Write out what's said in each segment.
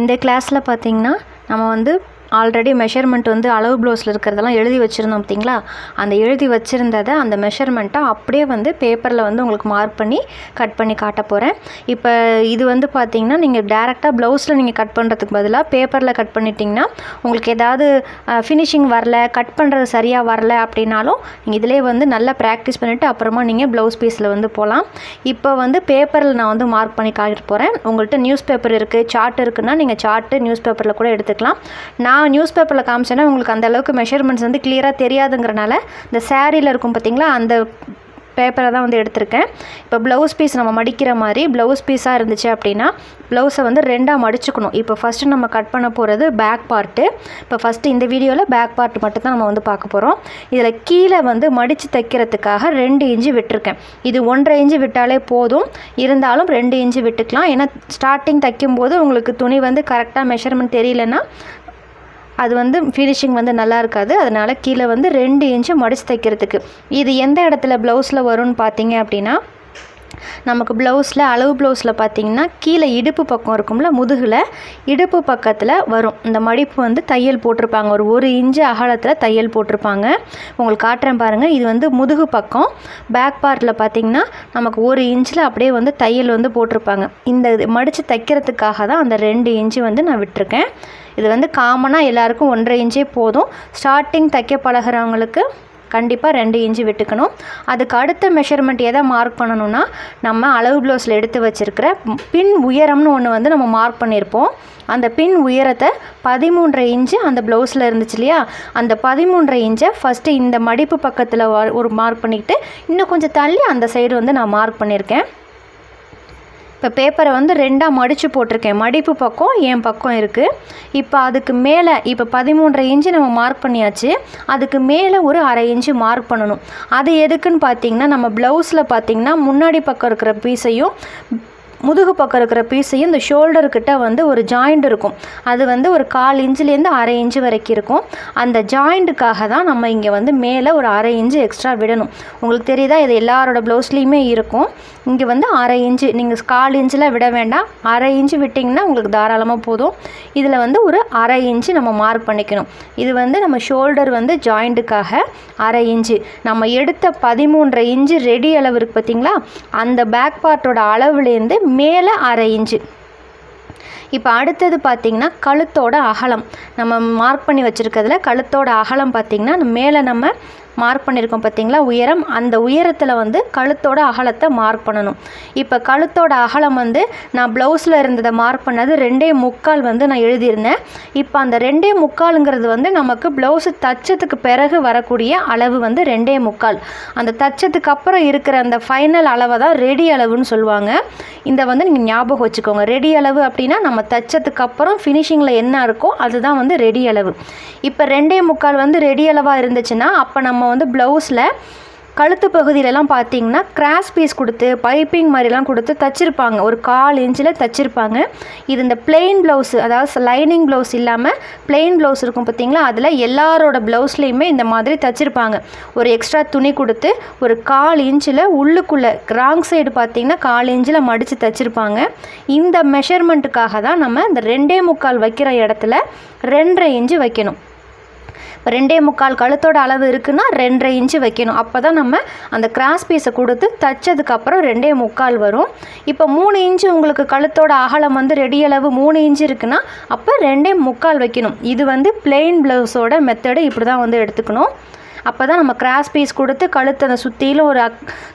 இந்த கிளாஸில் பார்த்தீங்கன்னா நம்ம வந்து ஆல்ரெடி மெஷர்மெண்ட் வந்து அளவு ப்ளவுஸில் இருக்கிறதெல்லாம் எழுதி வச்சுருந்தோம் பார்த்தீங்களா? அந்த எழுதி வச்சுருந்ததை அந்த மெஷர்மெண்ட்டை அப்படியே வந்து பேப்பரில் வந்து உங்களுக்கு மார்க் பண்ணி கட் பண்ணி காட்ட போகிறேன் இப்போ இது வந்து பார்த்தீங்கன்னா நீங்கள் டேரெக்டாக ப்ளவுஸில் நீங்கள் கட் பண்ணுறதுக்கு பதிலாக பேப்பரில் கட் பண்ணிட்டீங்கன்னா உங்களுக்கு ஏதாவது ஃபினிஷிங் வரல கட் பண்ணுறது சரியாக வரல அப்படின்னாலும் நீங்கள் இதிலே வந்து நல்லா ப்ராக்டிஸ் பண்ணிவிட்டு அப்புறமா நீங்கள் ப்ளவுஸ் பீஸில் வந்து போகலாம் இப்போ வந்து பேப்பரில் நான் வந்து மார்க் பண்ணி காட்டிட்டு போகிறேன் உங்கள்கிட்ட நியூஸ் பேப்பர் இருக்குது சார்ட் இருக்குன்னா நீங்கள் சார்ட்டு நியூஸ் பேப்பரில் கூட எடுத்துக்கலாம். நான் நான் நியூஸ் பேப்பரில் காமிச்சேன்னா உங்களுக்கு அந்த அளவுக்கு மெஷர்மெண்ட்ஸ் வந்து கிளியராக தெரியாதுங்கிறனால இந்த சேரீயில் இருக்கும் பார்த்தீங்களா அந்த பேப்பரை தான் வந்து எடுத்திருக்கேன். இப்போ ப்ளவுஸ் பீஸ் நம்ம மடிக்கிற மாதிரி ப்ளவுஸ் பீஸாக இருந்துச்சு அப்படின்னா ப்ளவுஸை வந்து ரெண்டாக மடிச்சுக்கணும். இப்போ ஃபஸ்ட்டு நம்ம கட் பண்ண போகிறது பேக் பார்ட்டு இப்போ ஃபஸ்ட்டு இந்த வீடியோவில் பேக் பார்ட் மட்டும் தான் நம்ம வந்து பார்க்க போகிறோம் இதில் கீழே வந்து மடித்து தைக்கிறதுக்காக ரெண்டு இன்ச்சு விட்டுருக்கேன். இது ஒன்றரை இன்ச்சு விட்டாலே போதும். இருந்தாலும் ரெண்டு இன்ச்சு விட்டுக்கலாம். ஏன்னா ஸ்டார்டிங் தைக்கும்போது உங்களுக்கு துணி வந்து கரெக்டாக மெஷர்மெண்ட் தெரியலன்னா அது வந்து ஃபினிஷிங் வந்து நல்லா இருக்காது. அதனால் கீழே வந்து ரெண்டு இன்ச்சு மடித்து தைக்கிறதுக்கு. இது எந்த இடத்துல ப்ளவுஸில் வரும்னு பார்த்தீங்க அப்படின்னா நமக்கு ப்ளவுஸில் அளவு ப்ளவுஸில் பார்த்தீங்கன்னா கீழே இடுப்பு பக்கம் இருக்கும்ல முதுகில் இடுப்பு பக்கத்தில் வரும். இந்த மடிப்பு வந்து தையல் போட்டிருப்பாங்க. ஒரு ஒரு இன்ச்சு அகலத்தில் தையல் போட்டிருப்பாங்க. உங்களுக்கு காட்டுறேன் பாருங்கள் இது வந்து முதுகு பக்கம். பேக் பார்ட்டில் பார்த்தீங்கன்னா நமக்கு ஒரு இன்ச்சில் அப்படியே வந்து தையல் வந்து போட்டிருப்பாங்க. இந்த இது மடித்து தைக்கிறதுக்காக தான் அந்த ரெண்டு இன்ச்சு வந்து நான் விட்டிருக்கேன். இது வந்து காமனாக எல்லாருக்கும் ஒன்றரை இன்ச்சே போதும். ஸ்டார்டிங் தைக்க பழகிறவங்களுக்கு கண்டிப்பாக ரெண்டு இன்ச்சு விட்டுக்கணும். அதுக்கு அடுத்த மெஷர்மெண்ட் எதை மார்க் பண்ணணும்னா நம்ம அளவு ப்ளவுஸில் எடுத்து வச்சுருக்கிற பின் உயரம்னு ஒன்று வந்து நம்ம மார்க் பண்ணியிருப்போம் அந்த பின் உயரத்தை பதிமூன்றரை இன்ச்சு அந்த ப்ளவுஸில் இருந்துச்சு இல்லையா? அந்த பதிமூன்றரை இன்ச்சை ஃபஸ்ட்டு இந்த மடிப்பு பக்கத்தில் ஒரு மார்க் பண்ணிக்கிட்டு இன்னும் கொஞ்சம் தள்ளி அந்த சைடு வந்து நான் மார்க் பண்ணியிருக்கேன் இப்போ பேப்பரை வந்து ரெண்டாக மடித்து போட்டிருக்கேன். மடிப்பு பக்கம் என் பக்கம் இருக்குது இப்போ அதுக்கு மேலே இப்போ பதிமூன்றரை இன்ச்சு நம்ம மார்க் பண்ணியாச்சு. அதுக்கு மேலே ஒரு அரை இன்ச்சு மார்க் பண்ணணும். அது எதுக்குன்னு பார்த்தீங்கன்னா நம்ம ப்ளவுஸில் பார்த்தீங்கன்னா முன்னாடி பக்கம் இருக்கிற பீஸையும் முதுகு பக்கம் இருக்கிற பீஸையும் இந்த ஷோல்டர்கிட்ட வந்து ஒரு ஜாயிண்ட் இருக்கும். அது வந்து ஒரு கால் இன்ச்சுலேருந்து அரை இன்ச்சு வரைக்கும் இருக்கும். அந்த ஜாயிண்ட்டுக்காக தான் நம்ம இங்கே வந்து மேலே ஒரு அரை இன்ச்சு எக்ஸ்ட்ரா விடணும். உங்களுக்கு தெரியுதா? இது எல்லாரோட ப்ளவுஸ்லேயுமே இருக்கும். இங்கே வந்து அரை இன்ச்சு நீங்கள் கால் இன்ச்சில் விட வேண்டாம். அரை இன்ச்சு விட்டிங்கன்னா உங்களுக்கு தாராளமாக போதும். இதில் வந்து ஒரு அரை இன்ச்சு நம்ம மார்க் பண்ணிக்கணும். இது வந்து நம்ம ஷோல்டர் வந்து ஜாயிண்ட்டுக்காக அரை இன்ச்சு. நம்ம எடுத்த பதிமூன்றரை இன்ச்சு ரெடி அளவு இருக்குது பார்த்தீங்களா அந்த பேக் பார்ட்டோட அளவுலேருந்து மேலே அரை இன்ச்சு. இப்போ அடுத்தது பார்த்திங்கன்னா கழுத்தோட அகலம். நம்ம மார்க் பண்ணி வச்சுருக்கிறதுல கழுத்தோட அகலம் பார்த்திங்கன்னா மேலே நம்ம மார்க் பண்ணியிருக்கோம் பார்த்தீங்களா? உயரம். அந்த உயரத்தில் வந்து கழுத்தோட அகலத்தை மார்க் பண்ணணும். இப்போ கழுத்தோட அகலம் வந்து நான் ப்ளவுஸில் இருந்ததை மார்க் பண்ணது ரெண்டே முக்கால் வந்து நான் எழுதியிருந்தேன். இப்போ அந்த ரெண்டே முக்காலுங்கிறது வந்து நமக்கு ப்ளவுஸு தச்சத்துக்கு பிறகு வரக்கூடிய அளவு வந்து ரெண்டே முக்கால். அந்த தச்சத்துக்கு அப்புறம் இருக்கிற அந்த ஃபைனல் அளவை தான் ரெடி அளவுன்னு சொல்லுவாங்க. இந்த வந்து நீங்கள் ஞாபகம் வச்சுக்கோங்க. ரெடி அளவு அப்படின்னு நம்ம தைச்சதுக்கப்புறம் ஃபினிஷிங்கில் என்ன இருக்கோ அதுதான் வந்து ரெடி அளவு. இப்போ ரெண்டே முக்கால் வந்து ரெடி அளவாக இருந்துச்சுன்னா அப்போ நம்ம வந்து ப்ளவுஸில் கழுத்து பகுதியிலலாம் பார்த்தீங்கன்னா கிராஸ் பீஸ் கொடுத்து பைப்பிங் மாதிரிலாம் கொடுத்து தச்சிருப்பாங்க. ஒரு கால் இன்ச்சில் தச்சிருப்பாங்க. இது இந்த பிளெயின் ப்ளவுஸு அதாவது லைனிங் ப்ளவுஸ் இல்லாமல் பிளெயின் ப்ளவுஸ் இருக்கும் பார்த்தீங்களா? அதில் எல்லாரோட ப்ளவுஸ்லேயுமே இந்த மாதிரி தச்சிருப்பாங்க. ஒரு எக்ஸ்ட்ரா துணி கொடுத்து ஒரு கால் இன்ச்சில் உள்ளுக்குள்ளே ராங் சைடு பார்த்தீங்கன்னா கால் இன்ச்சில் மடித்து தச்சிருப்பாங்க. இந்த மெஷர்மெண்ட்டுக்காக தான் நம்ம இந்த ரெண்டே முக்கால் வைக்கிற இடத்துல ரெண்டரை இன்ச்சு வைக்கணும். இப்போ ரெண்டே முக்கால் கழுத்தோட அளவு இருக்குன்னா ரெண்டரை இன்ச்சு வைக்கணும். அப்போ தான் நம்ம அந்த கிராஸ் பீஸை கொடுத்து தைச்சதுக்கப்புறம் ரெண்டே முக்கால் வரும். இப்போ மூணு இன்ச்சு உங்களுக்கு கழுத்தோட அகலம் வந்து ரெடி அளவு மூணு இன்ச்சு இருக்குன்னா அப்போ ரெண்டே முக்கால் வைக்கணும். இது வந்து பிளெயின் ப்ளவுஸோட மெத்தடு இப்படி தான் வந்து எடுத்துக்கணும். அப்போ தான் நம்ம கிராஸ் பீஸ் கொடுத்து கழுத்தை அந்த சுற்றிலும் ஒரு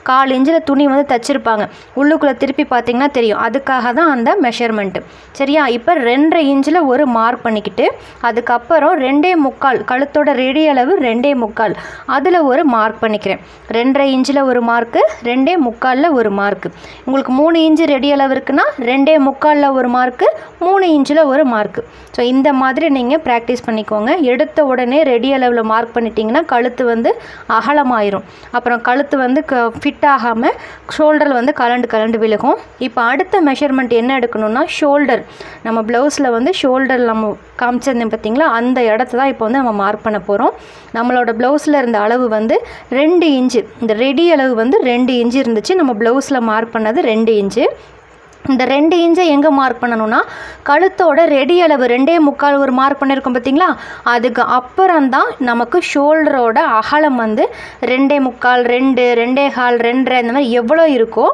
கால் இன்ச்சில் துணி வந்து தைச்சிருப்பாங்க. உள்ளுக்குள்ளே திருப்பி பார்த்தீங்கன்னா தெரியும். அதுக்காக தான் அந்த மெஷர்மெண்ட்டு சரியா? இப்போ ரெண்டரை இன்ச்சில் ஒரு மார்க் பண்ணிக்கிட்டு அதுக்கப்புறம் ரெண்டே முக்கால் கழுத்தோட ரெடி அளவு ரெண்டே முக்கால் அதில் ஒரு மார்க் பண்ணிக்கிறேன். ரெண்டரை இன்ச்சில் ஒரு மார்க்கு ரெண்டே முக்காலில் ஒரு மார்க்கு உங்களுக்கு மூணு இன்ச்சு ரெடி அளவு இருக்குன்னா ரெண்டே முக்காலில் ஒரு மார்க்கு மூணு இன்ச்சில் ஒரு மார்க்கு ஸோ இந்த மாதிரி நீங்கள் ப்ராக்டிஸ் பண்ணிக்கோங்க. எடுத்த உடனே ரெடி அளவில் மார்க் பண்ணிட்டீங்கன்னா கழுத்து கழுத்து வந்து அகலமாயிரும். அப்புறம் கழுத்து வந்து க ஃபிட் ஆகாமல் ஷோல்டரில் வந்து கலண்டு கலண்டு விழுகும். இப்போ அடுத்த மெஷர்மெண்ட் என்ன எடுக்கணும்னா ஷோல்டர் நம்ம ப்ளவுஸில் வந்து ஷோல்டர் நம்ம காமிச்சிருந்தேன் பார்த்தீங்களா அந்த இடத்த தான் இப்போ வந்து நம்ம மார்க் பண்ண போகிறோம் நம்மளோட ப்ளவுஸில் இருந்த அளவு வந்து ரெண்டு இன்ச்சு. இந்த ரெடி அளவு வந்து ரெண்டு இன்ச்சு இருந்துச்சு. நம்ம ப்ளவுஸில் மார்க் பண்ணது ரெண்டு இன்ச்சு. இந்த ரெண்டு இன்ச்சை எங்கே மார்க் பண்ணணும்னா கழுத்தோட ரெடி அளவு ரெண்டே முக்கால் ஒரு மார்க் பண்ணியிருக்கோம் பார்த்தீங்களா அதுக்கு அப்புறம் தான் நமக்கு ஷோல்டரோட அகலம் வந்து ரெண்டே முக்கால் ரெண்டு ரெண்டே கால் ரெண்டரை இந்த மாதிரி எவ்வளோ இருக்கோ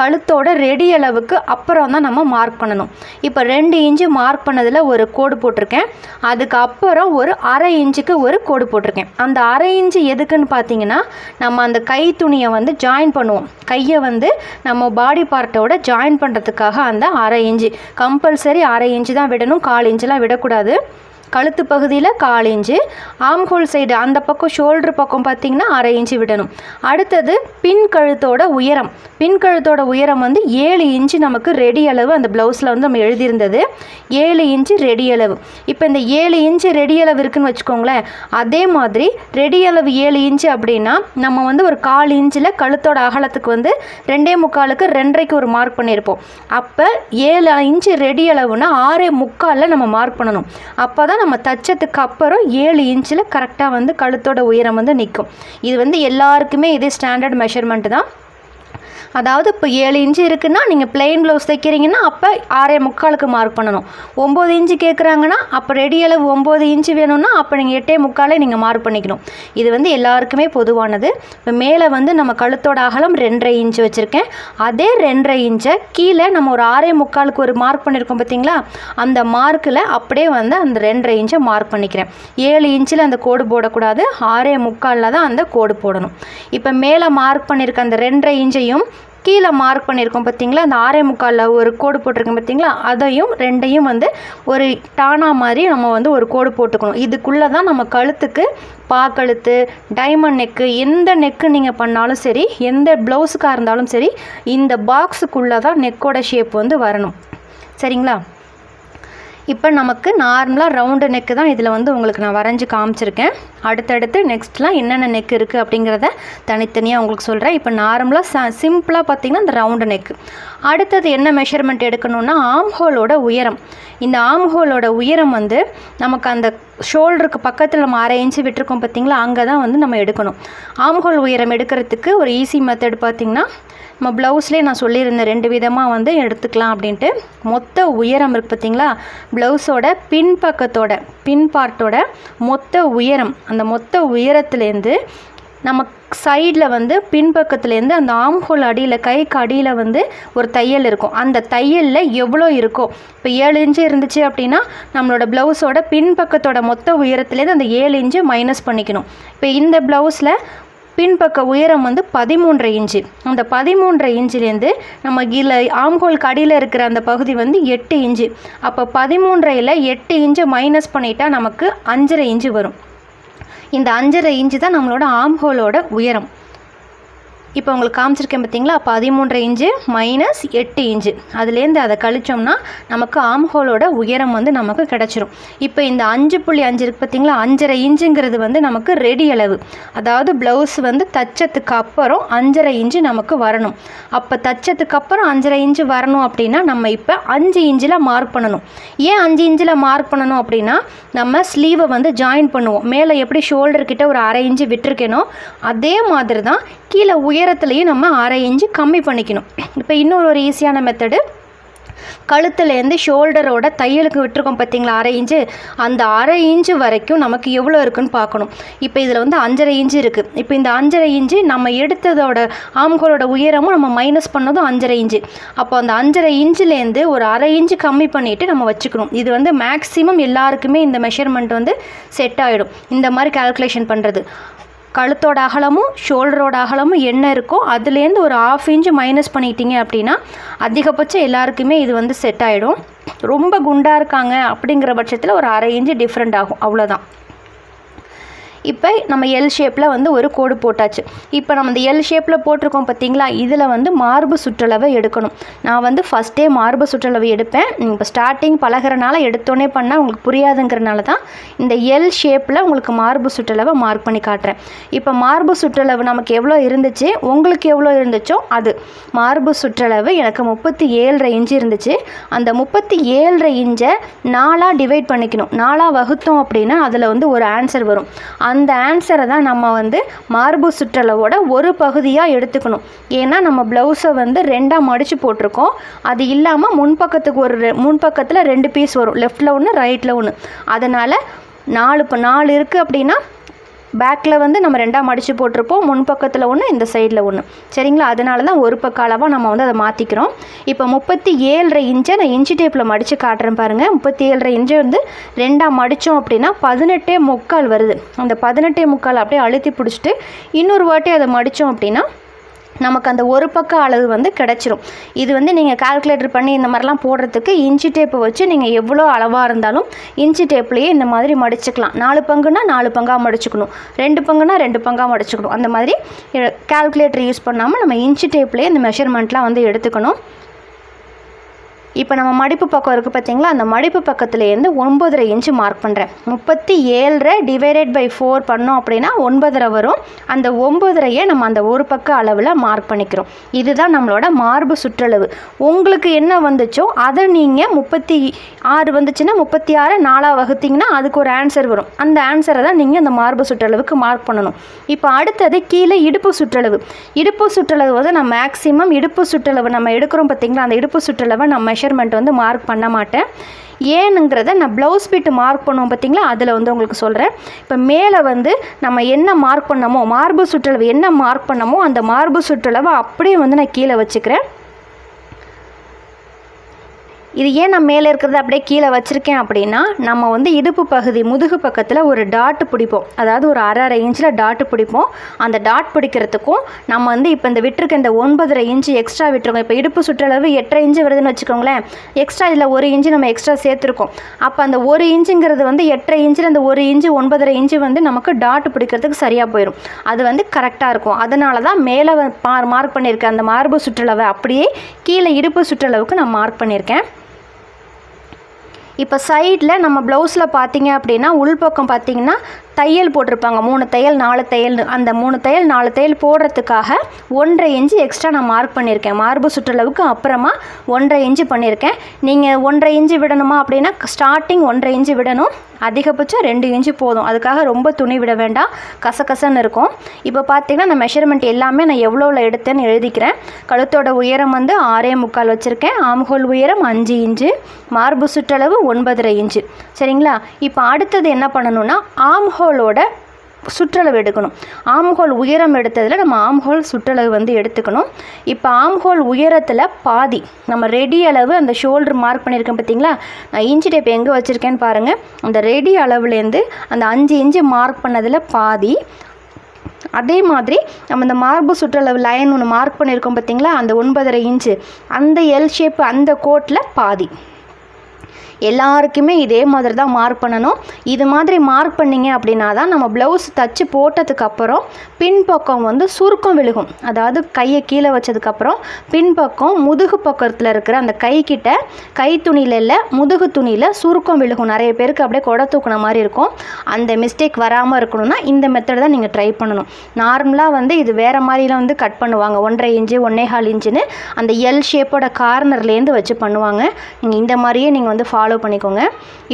கழுத்தோட ரெடி அளவுக்கு அப்புறம் தான் நம்ம மார்க் பண்ணணும். இப்போ ரெண்டு இன்ச்சு மார்க் பண்ணதில் ஒரு கோடு போட்டிருக்கேன். அதுக்கு அப்புறம் ஒரு அரை இன்ச்சுக்கு ஒரு கோடு போட்டிருக்கேன். அந்த அரை இன்ச்சு எதுக்குன்னு பார்த்தீங்கன்னா நம்ம அந்த கை துணியை வந்து ஜாயின் பண்ணுவோம். கையை வந்து நம்ம பாடி பார்ட்டோட ஜாயின் பண்ணுறதுக்கு அந்த அரை இன்ச்சு. கம்பல்சரி அரை இன்ச்சு தான் விடணும். கால் இன்ச்சுலாம் விடக்கூடாது. கழுத்து பகுதியில் கால் இன்ச்சு ஆம்ஹோல் சைடு அந்த பக்கம் ஷோல்டர் பக்கம் பார்த்தீங்கன்னா அரை இன்ச்சு விடணும். அடுத்தது பின் கழுத்தோட உயரம். பின் கழுத்தோட உயரம் வந்து ஏழு இன்ச்சு நமக்கு ரெடி அளவு அந்த ப்ளவுஸில் வந்து நம்ம எழுதியிருந்தது. ஏழு இன்ச்சு ரெடி அளவு. இப்போ இந்த ஏழு இன்ச்சு ரெடி அளவு இருக்குதுன்னு வச்சுக்கோங்களேன் அதே மாதிரி ரெடி அளவு ஏழு இன்ச்சு அப்படின்னா நம்ம வந்து ஒரு கால் இன்ச்சில் கழுத்தோட அகலத்துக்கு வந்து ரெண்டே முக்காலுக்கு ரெண்டரைக்கு ஒரு மார்க் பண்ணியிருப்போம். அப்போ ஏழு இன்ச்சு ரெடி அளவுனா ஆறே முக்காலில் நம்ம மார்க் பண்ணணும். அப்போ தான் நம்ம தைச்சதுக்கு அப்புறம் ஏழு இன்ச்சில் கரெக்டாக வந்து கழுத்தோட உயரம் வந்து நிற்கும் இது வந்து எல்லாருக்குமே இதே ஸ்டாண்டர்ட் மெஷர்மெண்ட்டு தான். அதாவது இப்போ ஏழு இன்ச்சு இருக்குன்னா நீங்கள் பிளெயின் ப்ளவுஸ் தைக்கிறீங்கன்னா அப்போ ஆறே முக்காலுக்கு மார்க் பண்ணணும். ஒம்பது இன்ச்சு கேட்குறாங்கன்னா அப்போ ரெடி அளவு ஒம்பது இன்ச்சு வேணும்னா அப்போ நீங்கள் எட்டே முக்காலே நீங்கள் மார்க் பண்ணிக்கணும். இது வந்து எல்லாருக்குமே பொதுவானது. இப்போ மேலே வந்து நம்ம கழுத்தோட அகலம் ரெண்டரை இன்ச்சு வச்சுருக்கேன். அதே ரெண்டரை இன்ச்சை கீழே நம்ம ஒரு ஆறே முக்காலுக்கு ஒரு மார்க் பண்ணியிருக்கோம் பார்த்தீங்களா? அந்த மார்க்கில் அப்படியே வந்து அந்த ரெண்டரை இன்ச்சை மார்க் பண்ணிக்கிறேன். ஏழு இன்ச்சில் அந்த கோடு போடக்கூடாது. ஆறே முக்காலில் தான் அந்த கோடு போடணும். இப்போ மேலே மார்க் பண்ணியிருக்க அந்த ரெண்டரை இன்ச்சையும் கீழே மார்க் பண்ணியிருக்கோம் பார்த்தீங்களா? அந்த ஆறே முக்காலில் ஒரு கோடு போட்டிருக்கோம் பார்த்தீங்களா? அதையும் ரெண்டையும் வந்து ஒரு டானா மாதிரி நம்ம வந்து ஒரு கோடு போட்டுக்கணும். இதுக்குள்ளே தான் நம்ம கழுத்துக்கு பாக்கழுத்து டைமண்ட் நெக்கு எந்த நெக்கு நீங்கள் பண்ணாலும் சரி எந்த ப்ளவுஸுக்காக இருந்தாலும் சரி இந்த பாக்ஸுக்குள்ளே தான் நெக்கோட ஷேப் வந்து வரணும். சரிங்களா? இப்போ நமக்கு நார்மலாக ரவுண்டு நெக்கு தான் இதில் வந்து உங்களுக்கு நான் வரைஞ்சி காமிச்சிருக்கேன். அடுத்தடுத்து நெக்ஸ்ட்லாம் என்னென்ன நெக் இருக்குது அப்படிங்கிறத தனித்தனியாக உங்களுக்கு சொல்கிறேன் இப்போ நார்மலாக ச சிம்பிளாக பார்த்தீங்கன்னா இந்த ரவுண்டு நெக்கு அடுத்தது என்ன மெஷர்மெண்ட் எடுக்கணும்னா ஆம்ஹோலோட உயரம். இந்த ஆம்ஹோலோட உயரம் வந்து நமக்கு அந்த ஷோல்டருக்கு பக்கத்தில் நம்ம அரை இன்ச்சு விட்டுருக்கோம் பார்த்திங்களா அங்கே தான் வந்து நம்ம எடுக்கணும். ஆம்ஹோல் உயரம் எடுக்கிறதுக்கு ஒரு ஈஸி மெத்தட் பார்த்திங்கன்னா நம்ம ப்ளவுஸ்லேயே நான் சொல்லியிருந்தேன் ரெண்டு விதமாக வந்து எடுத்துக்கலாம் அப்படின்ட்டு. மொத்த உயரம் இருக்குது பார்த்திங்களா ப்ளவுஸோட பின் பக்கத்தோட பின் பார்ட்டோட மொத்த உயரம் அந்த மொத்த உயரத்துலேருந்து நம்ம சைடில் வந்து பின்பக்கத்துலேருந்து அந்த ஆம்ஹோல் அடியில் கைக்கு அடியில் வந்து ஒரு தையல் இருக்கும். அந்த தையலில் எவ்வளோ இருக்கோ இப்போ ஏழு இன்ச்சு இருந்துச்சு அப்படின்னா நம்மளோட ப்ளவுஸோட பின்பக்கத்தோட மொத்த உயரத்துலேருந்து அந்த ஏழு இன்ச்சு மைனஸ் பண்ணிக்கணும். இப்போ இந்த ப்ளவுஸில் பின்பக்க உயரம் வந்து பதிமூன்றரை இன்ச்சு. அந்த பதிமூன்றரை இன்ச்சுலேருந்து நம்ம கீழே ஆம்கோல் கடியில் இருக்கிற அந்த பகுதி வந்து எட்டு இன்ச்சு. அப்போ பதிமூன்றையில் எட்டு இன்ச்சு மைனஸ் பண்ணிட்டா நமக்கு அஞ்சரை இன்ச்சு வரும். இந்த அஞ்சரை இன்ச்சு தான் நம்மளோட ஆம்ஹோலோட உயரம். இப்போ உங்களுக்கு காமிச்சிருக்கேன் பார்த்தீங்களா? பதிமூன்றரை இன்ச்சு மைனஸ் எட்டு இன்ச்சு. அதுலேருந்து அதை கழிச்சோம்னா நமக்கு ஆம்ஹோலோட உயரம் வந்து நமக்கு கிடச்சிரும். இப்போ இந்த அஞ்சு புள்ளி அஞ்சு இருக்குது பார்த்தீங்களா? அஞ்சரை இன்ச்சுங்கிறது வந்து நமக்கு ரெடி அளவு. அதாவது ப்ளவுஸ் வந்து தச்சத்துக்கு அப்புறம் அஞ்சரை இன்ச்சு நமக்கு வரணும். அப்போ தச்சத்துக்கு அப்புறம் அஞ்சரை இன்ச்சு வரணும் அப்படின்னா நம்ம இப்போ அஞ்சு இன்ச்சில் மார்க் பண்ணணும். ஏன் அஞ்சு இன்ச்சில் மார்க் பண்ணணும் அப்படின்னா நம்ம ஸ்லீவை வந்து ஜாயின் பண்ணுவோம். மேலே எப்படி ஷோல்டர் கிட்ட ஒரு அரை இன்ச்சு விட்டுருக்கேனோ அதே மாதிரி தான் கீழே உயரத்துலேயும் நம்ம அரை இன்ச்சு கம்மி பண்ணிக்கணும். இப்போ இன்னொரு ஒரு ஈஸியான மெத்தடு கழுத்துலேருந்து ஷோல்டரோட தையலுக்கு விட்டுருக்கோம் பார்த்தீங்களா அரை இன்ச்சு. அந்த அரை இன்ச்சு வரைக்கும் நமக்கு எவ்வளோ இருக்குன்னு பார்க்கணும். இப்போ இதில் வந்து அஞ்சரை இன்ச்சு இருக்குது இப்போ இந்த அஞ்சரை இன்ச்சு நம்ம எடுத்ததோட ஆம்கோலோட உயரமும் நம்ம மைனஸ் பண்ணதும் அஞ்சரை இன்ச்சு. அப்போ அந்த அஞ்சரை இன்ச்சுலேருந்து ஒரு அரை இன்ச்சு கம்மி பண்ணிவிட்டு நம்ம வச்சுக்கணும். இது வந்து மேக்ஸிமம் எல்லாருக்குமே இந்த மெஷர்மெண்ட் வந்து செட் ஆகிடும் இந்த மாதிரி கால்குலேஷன் பண்ணுறது கழுத்தோட அகலமும் ஷோல்டரோட அகலமும் என்ன இருக்கோ அதுலேருந்து ஒரு ஆஃப் இன்ச் மைனஸ் பண்ணிட்டீங்க அப்படின்னா அதிகபட்சம் எல்லாருக்குமே இது வந்து செட் ஆகிடும் ரொம்ப குண்டாக இருக்காங்க அப்படிங்கிற பட்சத்தில் ஒரு அரை இன்ச்சு டிஃப்ரெண்ட் ஆகும். அவ்வளோதான் இப்போ நம்ம எல் ஷேப்பில் வந்து ஒரு கோடு போட்டாச்சு. இப்போ நம்ம இந்த எல் ஷேப்பில் போட்டிருக்கோம் பார்த்தீங்களா? இதில் வந்து மார்பு சுற்றளவை எடுக்கணும். நான் வந்து ஃபஸ்ட்டே மார்பு சுற்றளவு எடுப்பேன். இப்போ ஸ்டார்டிங் பழகிறனால எடுத்தோடனே பண்ணால் உங்களுக்கு புரியாதுங்கிறனால தான் இந்த எல் ஷேப்பில் உங்களுக்கு மார்பு சுற்றளவை மார்க் பண்ணி காட்டுறேன். இப்போ மார்பு சுற்றளவு நமக்கு எவ்வளோ இருந்துச்சு? உங்களுக்கு எவ்வளோ இருந்துச்சோ அது. மார்பு சுற்றளவு எனக்கு முப்பத்தி ஏழரை இன்ச்சு இருந்துச்சு. அந்த முப்பத்தி ஏழரை இன்ச்சை நாலாக டிவைட் பண்ணிக்கணும். நாலாக வகுத்தோம் அப்படின்னா அதில் வந்து ஒரு ஆன்சர் வரும். அந்த ஆன்சரை தான் நம்ம வந்து மார்பு சுற்றளவோட ஒரு பகுதியாக எடுத்துக்கணும். ஏன்னா நம்ம ப்ளவுஸை வந்து ரெண்டாக மடித்து போட்டிருக்கோம். அது இல்லாமல் முன்பக்கத்துக்கு ஒரு ரெ- முன்பக்கத்தில் ரெண்டு பீஸ் வரும். லெஃப்டில் ஒன்று ரைட்டில் ஒன்று அதனால் நாலு இப்போ நாலு இருக்குது அப்படின்னா பேக்கில் வந்து நம்ம ரெண்டாக மடித்து போட்டிருப்போம். முன் பக்கத்தில் ஒன்று இந்த சைடில் ஒன்று சரிங்களா? அதனால தான் ஒரு பக்க அளவாக நம்ம வந்து அதை மாற்றிக்கிறோம் இப்போ முப்பத்தி ஏழரை இன்ச்சை நான் இன்ச்சு டேப்பில் மடித்து காட்டுறேன் பாருங்கள் முப்பத்தி ஏழரை இன்ச்சை வந்து ரெண்டாக மடித்தோம் அப்படின்னா பதினெட்டே முக்கால் வருது. அந்த பதினெட்டே முக்கால் அப்படியே அழுத்தி பிடிச்சிட்டு இன்னொரு வாட்டி அதை மடித்தோம் அப்படின்னா நமக்கு அந்த ஒரு பக்க அளவு வந்து கிடச்சிரும். இது வந்து நீங்கள் கால்குலேட்டர் பண்ணி இந்த மாதிரிலாம் போடுறதுக்கு இன்ச்சி டேப்பு வச்சு நீங்கள் எவ்வளோ அளவாக இருந்தாலும் இன்ச்சி டேப்லேயே இந்த மாதிரி மடிச்சுக்கலாம். நாலு பங்குனா நாலு பங்காக மடிச்சுக்கணும். ரெண்டு பங்குனா ரெண்டு பங்காக மடிச்சுக்கணும். அந்த மாதிரி கால்குலேட்டர் யூஸ் பண்ணாமல் நம்ம இன்ச்சி டேப்லேயே இந்த மெஷர்மெண்ட்லாம் வந்து எடுத்துக்கணும். இப்போ நம்ம மடிப்பு பக்கம் இருக்குது பார்த்தீங்களா அந்த மடிப்பு பக்கத்துலேருந்து ஒன்பதரை இன்ச்சு மார்க் பண்ணுறேன் முப்பத்தி ஏழரை டிவைடட் பை ஃபோர் பண்ணோம் அப்படின்னா ஒன்பதரை வரும். அந்த ஒன்பதரையை நம்ம அந்த ஒரு பக்க அளவில் மார்க் பண்ணிக்கிறோம். இதுதான் நம்மளோட மார்பு சுற்றளவு. உங்களுக்கு என்ன வந்துச்சோ அதை நீங்கள் முப்பத்தி ஆறு வந்துச்சுன்னா முப்பத்தி ஆறு நாலாக வகுத்தீங்கன்னா அதுக்கு ஒரு ஆன்சர் வரும். அந்த ஆன்சரை தான் நீங்கள் அந்த மார்பு சுற்றளவுக்கு மார்க் பண்ணணும். இப்போ அடுத்தது கீழே இடுப்பு சுற்றளவு. இடுப்பு சுற்றளவு வந்து நம்ம மேக்ஸிமம் இடுப்பு சுற்றளவு நம்ம எடுக்கிறோம் பார்த்தீங்களா அந்த இடுப்பு சுற்றளவை நம்ம மெஷர்மெண்ட் வந்து மார்க் பண்ண மாட்டேன். ஏனுங்கிறத நான் ப்ளவுஸ் பிட்டு மார்க் பண்ணுவோம் பார்த்தீங்களா? அதில் வந்து உங்களுக்கு சொல்கிறேன் இப்போ மேலே வந்து நம்ம என்ன மார்க் பண்ணமோ மார்பு சுற்றளவு என்ன மார்க் பண்ணமோ அந்த மார்பு சுற்றளவை அப்படியே வந்து நான் கீழே வச்சுக்கிறேன். இது ஏன் நான் மேலே இருக்கிறத அப்படியே கீழே வச்சுருக்கேன் அப்படின்னா நம்ம வந்து இடுப்பு பகுதி முதுகு பக்கத்தில் ஒரு டாட்டு பிடிப்போம். அதாவது ஒரு அரை அரை இன்ச்சில் டாட்டு பிடிப்போம். அந்த டாட் பிடிக்கிறதுக்கும் நம்ம வந்து இப்போ இந்த விட்டுருக்க இந்த ஒன்பதரை இன்ச்சு எக்ஸ்ட்ரா விட்டுருக்கோம். இப்போ இடுப்பு சுற்றளவு எட்டரை இன்ச்சு வருதுன்னு வச்சுக்கோங்களேன். எக்ஸ்ட்ரா இதில் ஒரு இன்ச்சு நம்ம எக்ஸ்ட்ரா சேர்த்துருக்கோம். அப்போ அந்த ஒரு இன்ச்சுங்கிறது வந்து எட்டரை இன்ச்சில் அந்த ஒரு இன்ச்சு ஒன்பதரை இன்ச்சு வந்து நமக்கு டாட் பிடிக்கிறதுக்கு சரியாக போயிடும் அது வந்து கரெக்டாக இருக்கும். அதனால தான் மேலே மார்க் பண்ணியிருக்கேன் அந்த மார்பு சுற்றளவை அப்படியே கீழே இடுப்பு சுற்றளவுக்கு நான் மார்க் பண்ணியிருக்கேன் இப்போ சைடில் நம்ம ப்ளவுஸில் பார்த்தீங்க அப்படின்னா உள்பக்கம் பார்த்தீங்கன்னா தையல் போட்டிருப்பாங்க. மூணு தையல் நாலு தையல்னு அந்த மூணு தையல் நாலு தையல் போடுறதுக்காக ஒன்றரை இன்ச்சு எக்ஸ்ட்ரா நான் மார்க் பண்ணியிருக்கேன். மார்பு சுற்றளவுக்கு அப்புறமா ஒன்றரை இன்ச்சு பண்ணியிருக்கேன். நீங்கள் ஒன்றரை இன்ச்சு விடணுமா அப்படின்னா ஸ்டார்டிங் ஒன்றரை இன்ச்சு விடணும். அதிகபட்சம் ரெண்டு இன்ச்சு போதும். அதுக்காக ரொம்ப துணி விட வேண்டாம். கசகசன்னு இருக்கும். இப்போ பார்த்தீங்கன்னா நான் மெஷர்மெண்ட் எல்லாமே நான் எவ்வளோவில் எடுத்தேன்னு எழுதிக்கிறேன். கழுத்தோட உயரம் வந்து ஆறே முக்கால் வச்சுருக்கேன். ஆம்ஹோல் உயரம் அஞ்சு இன்ச்சு. மார்பு சுற்றளவு ஒன்பதரை இன்ச்சு. சரிங்களா? இப்போ அடுத்தது என்ன பண்ணணும்னா ஆம்ஹோலோட சுற்றளவு எடுக்கணும். ஆம்ஹோல் உயரம் எடுத்ததில் நம்ம ஆம்ஹோல் சுற்றளவு வந்து எடுத்துக்கணும். இப்போ ஆம்ஹோல் உயரத்தில் பாதி நம்ம ரெடி அளவு அந்த ஷோல்டர் மார்க் பண்ணியிருக்கேன் பார்த்தீங்களா நான் இன்ச்சு டேப் எங்கே வச்சுருக்கேன்னு பாருங்கள் அந்த ரெடி அளவுலேருந்து அந்த அஞ்சு இன்ச்சு மார்க் பண்ணதில் பாதி. அதே மாதிரி நம்ம இந்த மார்பு சுற்றளவு லைன் ஒன்று மார்க் பண்ணியிருக்கோம் பார்த்தீங்களா அந்த ஒன்பதரை இன்ச்சு அந்த எல் ஷேப் அந்த கோட்டில் பாதி. எல்லாருக்குமே இதே மாதிரி தான் மார்க் பண்ணணும். இது மாதிரி மார்க் பண்ணிங்க அப்படின்னா தான் நம்ம ப்ளவுஸ் தச்சு போட்டதுக்கப்புறம் பின்பக்கம் வந்து சுருக்கம் விழுகும். அதாவது கையை கீழே வச்சதுக்கப்புறம் பின்பக்கம் முதுகு பக்கத்தில் இருக்கிற அந்த கை கிட்ட கை துணியில் இல்லை முதுகு துணியில் சுருக்கம் விழுகும். நிறைய பேருக்கு அப்படியே கொடை தூக்குன மாதிரி இருக்கும். அந்த மிஸ்டேக் வராமல் இருக்கணும்னா இந்த மெத்தட் தான் நீங்கள் ட்ரை பண்ணணும். நார்மலாக வந்து இது வேறு மாதிரிலாம் வந்து கட் பண்ணுவாங்க. ஒன்றரை இன்ச்சு ஒன்னேகால் இன்ச்சுன்னு அந்த எல் ஷேப்போட கார்னர்லேருந்து வச்சு பண்ணுவாங்க. நீங்கள் இந்த மாதிரியே நீங்கள் வந்து ஃபாலோ பண்ணிக்கோங்க.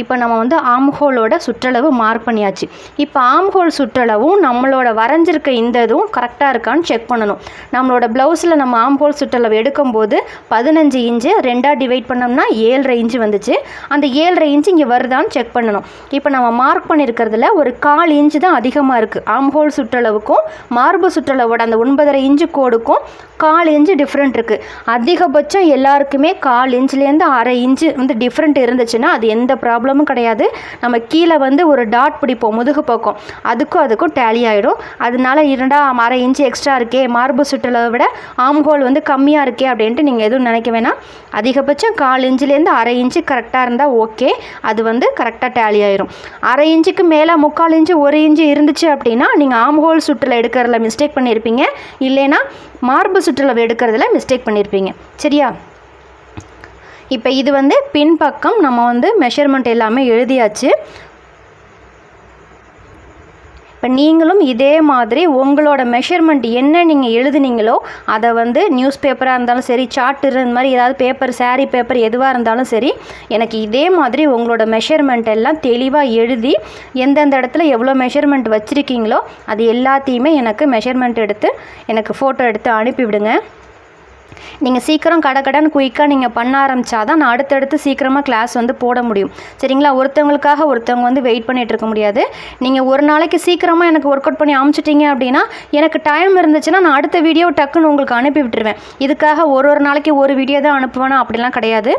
இப்போ நம்ம வந்து ஆம்ஹோலோட சுற்றளவு மார்க் பண்ணியாச்சு. இப்போ ஆம்ஹோல் சுற்றளவும் நம்மளோட வரைஞ்சிருக்க இந்த இதுவும் கரெக்டாக இருக்கான்னு செக் பண்ணணும். நம்மளோட ப்ளவுஸில் நம்ம ஆம்ஹோல் சுற்றளவு எடுக்கும்போது பதினஞ்சு இன்ச்சு ரெண்டாக டிவைட் பண்ணோம்னா ஏழரை இன்ச்சு வந்துச்சு. அந்த ஏழரை இன்ச்சு இங்கே வருதான்னு செக் பண்ணணும். இப்போ நம்ம மார்க் பண்ணியிருக்கிறதுல ஒரு கால் இன்ச்சு தான் அதிகமாக இருக்குது ஆம்ஹோல் சுற்றளவுக்கும் மார்பு சுற்றளவோட அந்த ஒன்பதரை இன்ச்சு கோடுக்கும் கால் இன்ச்சு டிஃப்ரெண்ட் இருக்குது அதிகபட்சம் எல்லாருக்குமே கால் இன்ச்சுலேருந்து அரை இன்ச்சு வந்து டிஃப்ரெண்ட் இருந்துச்சுன்னா அது எந்த ப்ராப்ளமும் கிடையாது. நம்ம கீழே வந்து ஒரு டாட் பிடிப்போம் முதுகு பக்கம். அதுக்கும் அதுக்கும் டேலி ஆகிடும் அதனால இரண்டா அரை இன்ச்சு எக்ஸ்ட்ரா இருக்கே மார்பு சுற்றளவை விட ஆம்ஹோல் வந்து கம்மியாக இருக்கே அப்படின்ட்டு நீங்கள் எதுவும் நினைக்க வேணாம். அதிகபட்சம் கால் இன்ச்சுலேருந்து அரை இன்ச்சு கரெக்டாக இருந்தால் ஓகே. அது வந்து கரெக்டாக டேலி ஆயிரும். அரை இன்ச்சுக்கு மேலே முக்கால் இன்ச்சு ஒரு இன்ச்சு இருந்துச்சு அப்படின்னா நீங்கள் ஆம்ஹோல் சுற்றில் எடுக்கிறதுல மிஸ்டேக் பண்ணியிருப்பீங்க இல்லைன்னா மார்பு சுற்றளவு எடுக்கிறதுல மிஸ்டேக் பண்ணியிருப்பீங்க சரியா? இப்போ இது வந்து பின்பக்கம் நம்ம வந்து மெஷர்மெண்ட் எல்லாமே எழுதியாச்சு. இப்போ நீங்களும் இதே மாதிரி உங்களோட மெஷர்மெண்ட் என்ன நீங்கள் எழுதுனீங்களோ அதை வந்து நியூஸ் பேப்பராக இருந்தாலும் சரி சார்ட்டு இந்த மாதிரி ஏதாவது பேப்பர் சேரீ பேப்பர் எதுவாக இருந்தாலும் சரி எனக்கு இதே மாதிரி உங்களோட மெஷர்மெண்ட் எல்லாம் தெளிவாக எழுதி எந்தெந்த இடத்துல எவ்வளோ மெஷர்மெண்ட் வச்சுருக்கீங்களோ அது எல்லாத்தையுமே எனக்கு மெஷர்மெண்ட் எடுத்து எனக்கு ஃபோட்டோ எடுத்து அனுப்பிவிடுங்க. நீங்கள் சீக்கிரம் கடை கடன் குயிக்காக நீங்கள் பண்ண ஆரம்பித்தா தான் நான் அடுத்தடுத்து சீக்கிரமாக கிளாஸ் வந்து போட முடியும். சரிங்களா? ஒருத்தவங்களுக்காக ஒருத்தவங்க வந்து வெயிட் பண்ணிகிட்டு இருக்க முடியாது. நீங்கள் ஒரு நாளைக்கு சீக்கிரமாக எனக்கு ஒர்க் அவுட் பண்ணி அமுச்சிட்டீங்க அப்படின்னா எனக்கு டைம் இருந்துச்சுன்னா நான் அடுத்த வீடியோ டக்குன்னு உங்களுக்கு அனுப்பி விட்டுருவேன். இதுக்காக ஒரு ஒரு நாளைக்கு ஒரு வீடியோ தான் அனுப்புவேனா? அப்படிலாம் கிடையாது.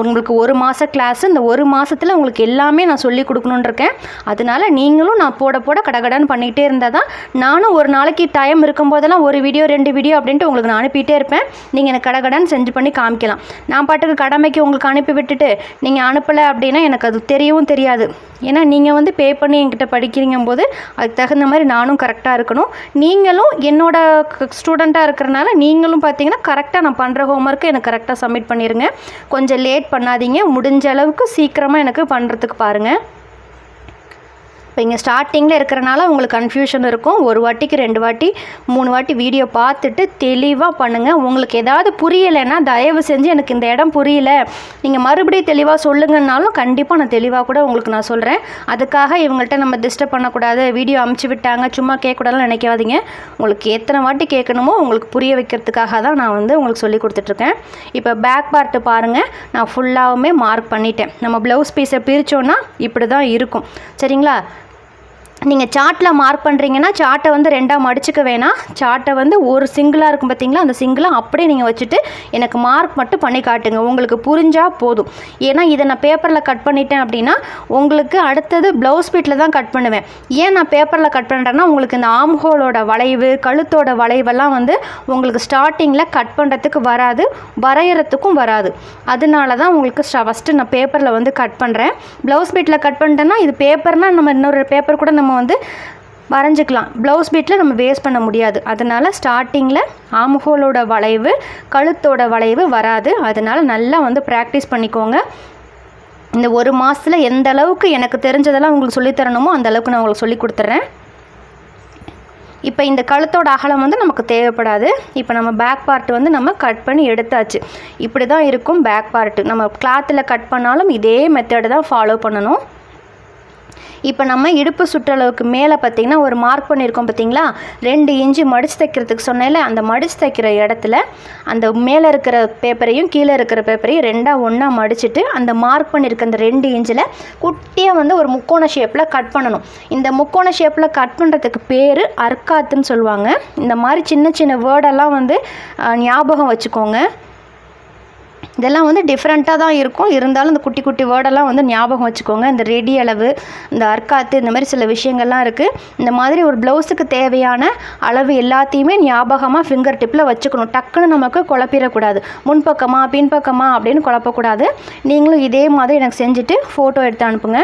உங்களுக்கு ஒரு மாத கிளாஸ் இந்த ஒரு மாதத்தில் உங்களுக்கு எல்லாமே நான் சொல்லி கொடுக்கணுன்னு இருக்கேன். அதனால நீங்களும் நான் போட போட கடகடன்னு பண்ணிகிட்டே இருந்தால் தான் நானும் ஒரு நாளைக்கு டைம் இருக்கும்போதெல்லாம் ஒரு வீடியோ ரெண்டு வீடியோ அப்படின்ட்டு உங்களுக்கு நான் அனுப்பிட்டே இருப்பேன். நீங்கள் எனக்கு கடகடன் செஞ்சு பண்ணி காமிக்கலாம். நான் பாட்டுக்கு கடமைக்கு உங்களுக்கு அனுப்பி விட்டுட்டு நீங்கள் அனுப்பலை அப்படின்னா எனக்கு அது தெரியவும் தெரியாது. ஏன்னா நீங்கள் வந்து பே பண்ணி என்கிட்ட படிக்கிறீங்க போது அதுக்கு தகுந்த மாதிரி நானும் கரெக்டாக இருக்கணும். நீங்களும் என்னோட ஸ்டூடெண்ட்டாக இருக்கிறனால நீங்களும் பார்த்தீங்கன்னா கரெக்டாக நான் பண்ணுற ஹோம்ஒர்க்கு எனக்கு கரெக்டாக சப்மிட் பண்ணிடுங்க கொஞ்சம் லேட் பண்ணாதீங்க. முடிஞ்ச அளவுக்கு சீக்கிரமாக எனக்கு பண்ணுறதுக்கு பாருங்கள் இப்போ இங்கே ஸ்டார்டிங்கில் இருக்கிறனால உங்களுக்கு கன்ஃபியூஷன் இருக்கும். ஒரு வாட்டிக்கு ரெண்டு வாட்டி மூணு வாட்டி வீடியோ பார்த்துட்டு தெளிவாக பண்ணுங்கள் உங்களுக்கு ஏதாவது புரியலைன்னா தயவு செஞ்சு எனக்கு இந்த இடம் புரியல. நீங்கள் மறுபடியும் தெளிவாக சொல்லுங்கன்னாலும் கண்டிப்பாக நான் தெளிவாக கூட உங்களுக்கு நான் சொல்கிறேன் அதுக்காக இவங்கள்ட்ட நம்ம டிஸ்டர்ப் பண்ணக்கூடாது. வீடியோ அமுச்சு விட்டாங்க சும்மா கேட்கக்கூடாதுன்னு நினைக்காதீங்க. உங்களுக்கு எத்தனை வாட்டி கேட்கணுமோ உங்களுக்கு புரிய வைக்கிறதுக்காக தான் நான் வந்து உங்களுக்கு சொல்லி கொடுத்துட்ருக்கேன். இப்போ பேக் பார்ட்டு பாருங்கள் நான் ஃபுல்லாகவுமே மார்க் பண்ணிட்டேன். நம்ம ப்ளவுஸ் பீஸை பிரித்தோன்னா இப்படி தான் இருக்கும். சரிங்களா? நீங்கள் சார்ட்டில் மார்க் பண்ணுறீங்கன்னா சார்ட்டை வந்து ரெண்டாக மடிச்சுக்க வேணாம். சார்ட்டை வந்து ஒரு சிங்கிளாக இருக்கும் பார்த்தீங்களா அந்த சிங்கிளாக அப்படியே நீங்கள் வச்சுட்டு எனக்கு மார்க் மட்டும் பண்ணி காட்டுங்க. உங்களுக்கு புரிஞ்சால் போதும். ஏன்னா இதை நான் பேப்பரில் கட் பண்ணிட்டேன் அப்படின்னா உங்களுக்கு அடுத்தது ப்ளவுஸ் பீட்டில் தான் கட் பண்ணுவேன். ஏன் நான் பேப்பரில் கட் பண்ணுறேன்னா உங்களுக்கு இந்த ஆம் ஹோலோட வளைவு கழுத்தோட வளைவெல்லாம் வந்து உங்களுக்கு ஸ்டார்டிங்கில் கட் பண்ணுறதுக்கு வராது. வரைகிறதுக்கும் வராது. அதனால தான் உங்களுக்கு ஃபஸ்ட்டு நான் பேப்பரில் வந்து கட் பண்ணுறேன் ப்ளவுஸ் பீட்டில் கட் பண்ணிட்டேன்னா இது பேப்பர்னால் நம்ம இன்னொரு பேப்பர் கூட நம்ம வந்து வரைஞ்சிக்கலாம். ப்ளவுஸ் பீட்டில் நம்ம வேஸ்ட் பண்ண முடியாது. அதனால் ஸ்டார்டிங்கில் ஆம்ஹோலோட வளைவு கழுத்தோட வளைவு வராது. அதனால் நல்லா வந்து ப்ராக்டிஸ் பண்ணிக்கோங்க. இந்த ஒரு மாதத்தில் எந்த அளவுக்கு எனக்கு தெரிஞ்சதெல்லாம் உங்களுக்கு சொல்லித்தரணுமோ அந்தளவுக்கு அந்த அளவுக்கு நான் உங்களுக்கு சொல்லி கொடுத்துட்றேன் இப்போ இந்த கழுத்தோட அகலம் வந்து நமக்கு தேவைப்படாது. இப்போ நம்ம பேக் பார்ட் வந்து நம்ம கட் பண்ணி எடுத்தாச்சு. இப்படி தான் இருக்கும் பேக் பார்ட்டு நம்ம கிளாத்தில் கட் பண்ணாலும் இதே மெத்தடு தான் ஃபாலோ பண்ணணும். இப்போ நம்ம இடுப்பு சுற்றளவுக்கு மேலே பார்த்தீங்கன்னா ஒரு மார்க் பண்ணியிருக்கோம் பார்த்தீங்களா? ரெண்டு இன்ச்சு மடிச்சு தைக்கிறதுக்கு சொன்னேன்ல அந்த மடிச்சு தைக்கிற இடத்துல அந்த மேலே இருக்கிற பேப்பரையும் கீழே இருக்கிற பேப்பரையும் ரெண்டாக ஒன்றா மடிச்சுட்டு அந்த மார்க் பண்ணியிருக்க அந்த ரெண்டு இன்ச்சில் குட்டியாக வந்து ஒரு முக்கோண ஷேப்பில் கட் பண்ணணும். இந்த முக்கோண ஷேப்பில் கட் பண்ணுறதுக்கு பேர் அர்க்காத்துன்னு சொல்லுவாங்க. இந்த மாதிரி சின்ன சின்ன வேர்டெல்லாம் வந்து ஞாபகம் வச்சுக்கோங்க. இதெல்லாம் வந்து டிஃப்ரெண்ட்டாக தான் இருக்கும். இருந்தாலும் இந்த குட்டி குட்டி வேர்டெல்லாம் வந்து ஞாபகம் வச்சுக்கோங்க. இந்த ரெடி அளவு இந்த அர்க்காத்து இந்த மாதிரி சில விஷயங்கள்லாம் இருக்குது இந்த மாதிரி ஒரு ப்ளவுஸுக்கு தேவையான அளவு எல்லாத்தையுமே ஞாபகமாக ஃபிங்கர் டிப்பில் வச்சுக்கணும். டக்குன்னு நமக்கு குழப்பிடக்கூடாது. முன்பக்கமாக பின்பக்கமாக அப்படின்னு குழப்பக்கூடாது. நீங்களும் இதே மாதிரி எனக்கு செஞ்சுட்டு ஃபோட்டோ எடுத்து அனுப்புங்க.